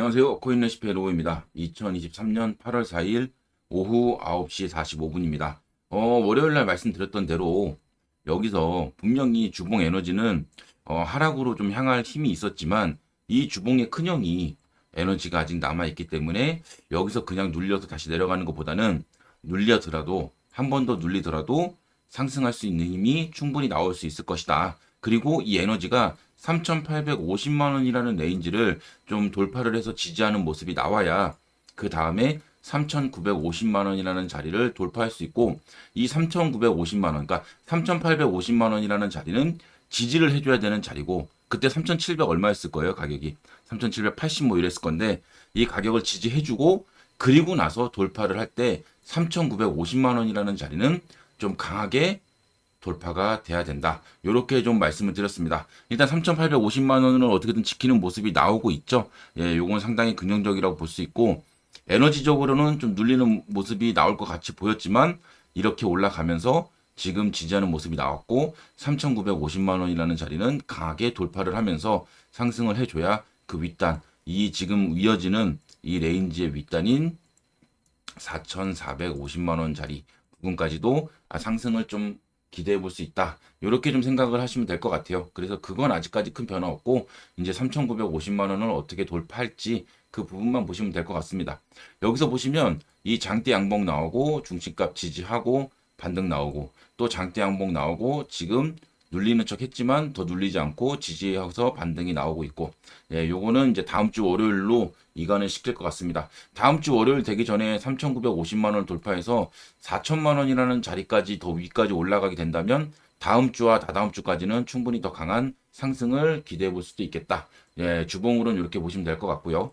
안녕하세요. 코인레시피의 로우입니다. 2023년 8월 4일 오후 9시 45분입니다. 어, 월요일 날 말씀드렸던 대로 여기서 분명히 주봉 에너지는 어, 하락으로 좀 향할 힘이 있었지만 이 주봉의 큰형이 에너지가 아직 남아있기 때문에 여기서 그냥 눌려서 다시 내려가는 것보다는 눌려더라도 한 번 더 눌리더라도 상승할 수 있는 힘이 충분히 나올 수 있을 것이다. 그리고 이 에너지가 3,850만 원이라는 레인지를 좀 돌파를 해서 지지하는 모습이 나와야 그 다음에 3,950만 원이라는 자리를 돌파할 수 있고 이 3,950만 원, 그러니까 3,850만 원이라는 자리는 지지를 해줘야 되는 자리고 그때 3,700 얼마였을 거예요 가격이? 3,780 뭐 이랬을 건데 이 가격을 지지해주고 그리고 나서 돌파를 할 때 3,950만 원이라는 자리는 좀 강하게 돌파가 돼야 된다. 이렇게 좀 말씀을 드렸습니다. 일단 3,850만 원을 어떻게든 지키는 모습이 나오고 있죠. 예, 요건 상당히 긍정적이라고 볼 수 있고 에너지적으로는 좀 눌리는 모습이 나올 것 같이 보였지만 이렇게 올라가면서 지금 지지하는 모습이 나왔고 3,950만 원이라는 자리는 강하게 돌파를 하면서 상승을 해줘야 그 윗단 이 지금 이어지는 이 레인지의 윗단인 4,450만 원짜리 부분까지도 아, 상승을 좀 기대해 볼 수 있다. 이렇게 좀 생각을 하시면 될 것 같아요. 그래서 그건 아직까지 큰 변화 없고 이제 3,950만 원을 어떻게 돌파할지 그 부분만 보시면 될 것 같습니다. 여기서 보시면 이 장대 양봉 나오고 중심값 지지하고 반등 나오고 또 장대 양봉 나오고 지금 눌리는 척 했지만 더 눌리지 않고 지지해서 반등이 나오고 있고 예, 요거는 이제 다음 주 월요일로 이관을 시킬 것 같습니다. 다음 주 월요일 되기 전에 3,950만 원을 돌파해서 4천만 원이라는 자리까지 더 위까지 올라가게 된다면 다음 주와 다다음 주까지는 충분히 더 강한 상승을 기대해 볼 수도 있겠다. 예, 주봉으로는 이렇게 보시면 될 것 같고요.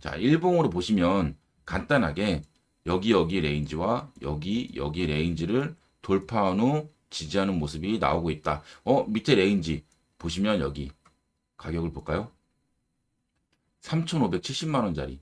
자, 일봉으로 보시면 간단하게 여기 여기 레인지와 여기 여기 레인지를 돌파한 후 지지하는 모습이 나오고 있다. 어, 밑에 레인지 보시면 여기 가격을 볼까요? 3,570만 원짜리.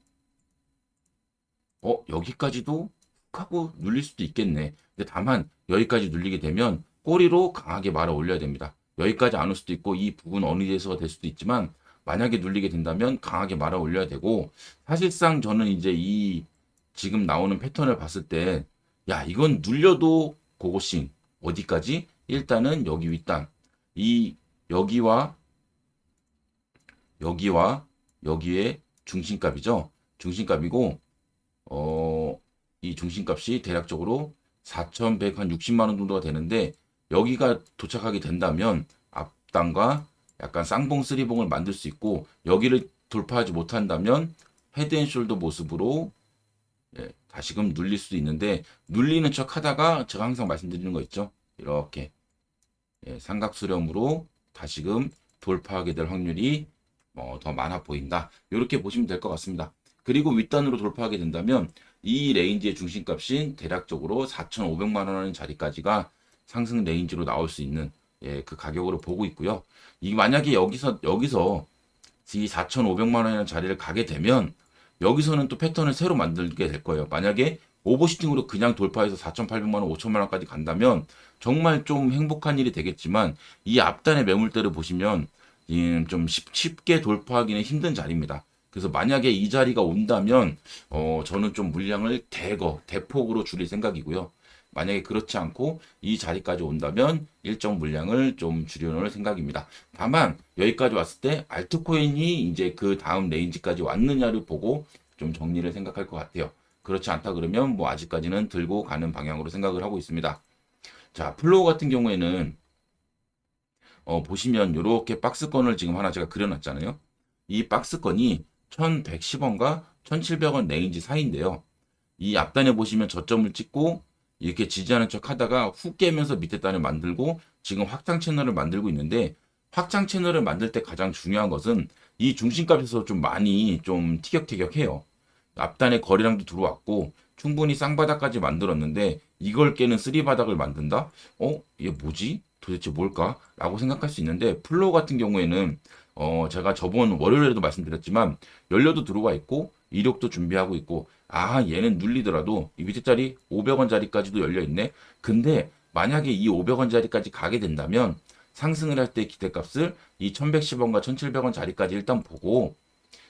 어, 여기까지도 훅 하고 눌릴 수도 있겠네. 근데 다만 여기까지 눌리게 되면 꼬리로 강하게 말아 올려야 됩니다. 여기까지 안 올 수도 있고 이 부분 어느 데서 될 수도 있지만 만약에 눌리게 된다면 강하게 말아 올려야 되고 사실상 저는 이제 이 지금 나오는 패턴을 봤을 때 야, 이건 눌려도 고고싱 어디까지? 일단은 여기 윗단. 이 여기와 여기와 여기에 중심값이죠. 중심값이고 어, 이 중심값이 대략적으로 4,160만 원 정도가 되는데 여기가 도착하게 된다면 앞단과 약간 쌍봉 쓰리봉을 만들 수 있고 여기를 돌파하지 못한다면 헤드앤숄더 모습으로 예, 다시금 눌릴 수도 있는데 눌리는 척 하다가 제가 항상 말씀드리는 거 있죠. 이렇게 예, 삼각수렴으로 다시금 돌파하게 될 확률이 어, 더 많아 보인다. 이렇게 보시면 될 것 같습니다. 그리고 윗단으로 돌파하게 된다면 이 레인지의 중심값인 대략적으로 4,500만 원하는 자리까지가 상승 레인지로 나올 수 있는 예, 그 가격으로 보고 있고요. 이 만약에 여기서 여기서 이 4,500만 원이라는 자리를 가게 되면 여기서는 또 패턴을 새로 만들게 될 거예요. 만약에 오버시팅으로 그냥 돌파해서 4,800만 원, 5천만 원까지 간다면 정말 좀 행복한 일이 되겠지만 이 앞단의 매물대를 보시면 음, 좀 쉽, 쉽게 돌파하기는 힘든 자리입니다. 그래서 만약에 이 자리가 온다면 어, 저는 좀 물량을 대거 대폭으로 줄일 생각이고요. 만약에 그렇지 않고 이 자리까지 온다면 일정 물량을 좀 줄여놓을 생각입니다. 다만 여기까지 왔을 때 알트코인이 이제 그 다음 레인지까지 왔느냐를 보고 좀 정리를 생각할 것 같아요. 그렇지 않다 그러면 뭐 아직까지는 들고 가는 방향으로 생각을 하고 있습니다. 자, 플로우 같은 경우에는 어, 보시면 이렇게 박스권을 지금 하나 제가 그려놨잖아요. 이 박스권이 1110원과 1700원 레인지 사이인데요. 이 앞단에 보시면 저점을 찍고 이렇게 지지하는 척 하다가 훅 깨면서 밑에 단을 만들고 지금 확장 채널을 만들고 있는데 확장 채널을 만들 때 가장 중요한 것은 이 중심값에서 좀 많이 좀 티격태격해요. 앞단에 거리량도 들어왔고 충분히 쌍바닥까지 만들었는데 이걸 깨는 쓰리바닥을 만든다? 어? 이게 뭐지? 도대체 뭘까? 라고 생각할 수 있는데 플로우 같은 경우에는 어 제가 저번 월요일에도 말씀드렸지만 연료도 들어와 있고 이력도 준비하고 있고 아 얘는 눌리더라도 이 밑에 자리 500원짜리까지도 열려 있네. 근데 만약에 이 500원짜리까지 가게 된다면 상승을 할 때 기대값을 이 1110원과 1700원 자리까지 일단 보고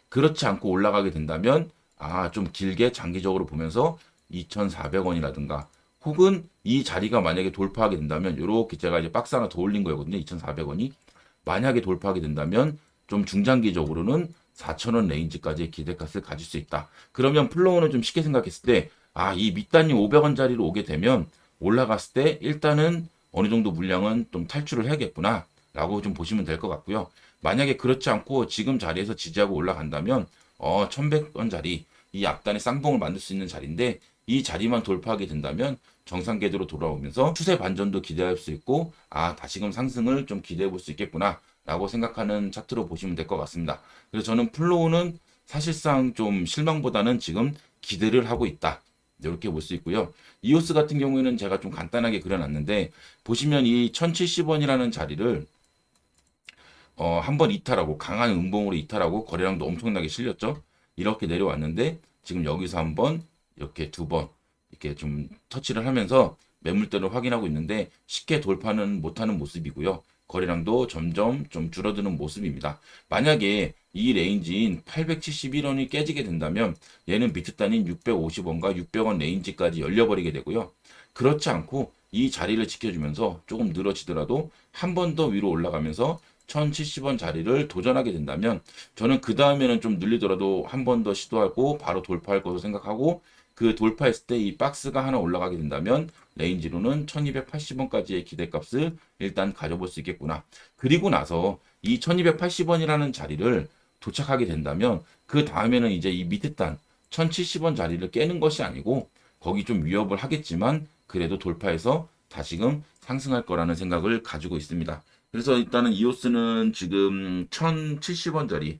그렇지 않고 올라가게 된다면 아, 좀 길게 장기적으로 보면서 2,400원이라든가 혹은 이 자리가 만약에 돌파하게 된다면 요렇게 제가 이제 박스 하나 더 올린 거거든요. 2,400원이 만약에 돌파하게 된다면 좀 중장기적으로는 4,000원 레인지까지의 기대값을 가질 수 있다. 그러면 플로우는 좀 쉽게 생각했을 때 아, 이 밑단위 500원짜리로 오게 되면 올라갔을 때 일단은 어느 정도 물량은 좀 탈출을 해야겠구나. 라고 좀 보시면 될 것 같고요. 만약에 그렇지 않고 지금 자리에서 지지하고 올라간다면 어 1100원짜리 이 앞단의 쌍봉을 만들 수 있는 자리인데 이 자리만 돌파하게 된다면 정상 궤도로 돌아오면서 추세 반전도 기대할 수 있고 아 다시금 상승을 좀 기대해 볼 수 있겠구나 라고 생각하는 차트로 보시면 될 것 같습니다. 그래서 저는 플로우는 사실상 좀 실망보다는 지금 기대를 하고 있다. 이렇게 볼 수 있고요. 이오스 같은 경우에는 제가 좀 간단하게 그려놨는데 보시면 이 1070원이라는 자리를 어, 한 번 이탈하고 강한 음봉으로 이탈하고 거래량도 엄청나게 실렸죠. 이렇게 내려왔는데 지금 여기서 한번 이렇게 두 번 이렇게 좀 터치를 하면서 매물대를 확인하고 있는데 쉽게 돌파는 못하는 모습이고요. 거래량도 점점 좀 줄어드는 모습입니다. 만약에 이 레인지인 871원이 깨지게 된다면 얘는 비트 단인 650원과 600원 레인지까지 열려버리게 되고요. 그렇지 않고 이 자리를 지켜주면서 조금 늘어지더라도 한 번 더 위로 올라가면서 1070원 자리를 도전하게 된다면 저는 그 다음에는 좀 늘리더라도 한 번 더 시도하고 바로 돌파할 것으로 생각하고 그 돌파했을 때 이 박스가 하나 올라가게 된다면 레인지로는 1280원까지의 기대값을 일단 가져볼 수 있겠구나. 그리고 나서 이 1280원이라는 자리를 도착하게 된다면 그 다음에는 이제 이 밑에 단 1070원 자리를 깨는 것이 아니고 거기 좀 위협을 하겠지만 그래도 돌파해서 다시금 상승할 거라는 생각을 가지고 있습니다. 그래서 일단은 이오스는 지금 1070원짜리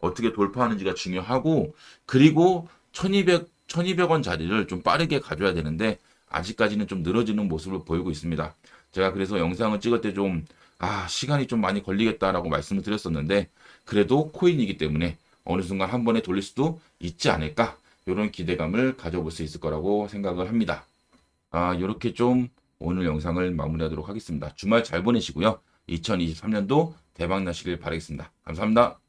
어떻게 돌파하는지가 중요하고 그리고 1200 1200원 자리를 좀 빠르게 가져야 되는데 아직까지는 좀 늘어지는 모습을 보이고 있습니다. 제가 그래서 영상을 찍을 때 좀 아, 시간이 좀 많이 걸리겠다라고 말씀을 드렸었는데 그래도 코인이기 때문에 어느 순간 한 번에 돌릴 수도 있지 않을까 이런 기대감을 가져볼 수 있을 거라고 생각을 합니다. 아, 이렇게 좀 오늘 영상을 마무리하도록 하겠습니다. 주말 잘 보내시고요. 2023년도 대박 나시길 바라겠습니다. 감사합니다.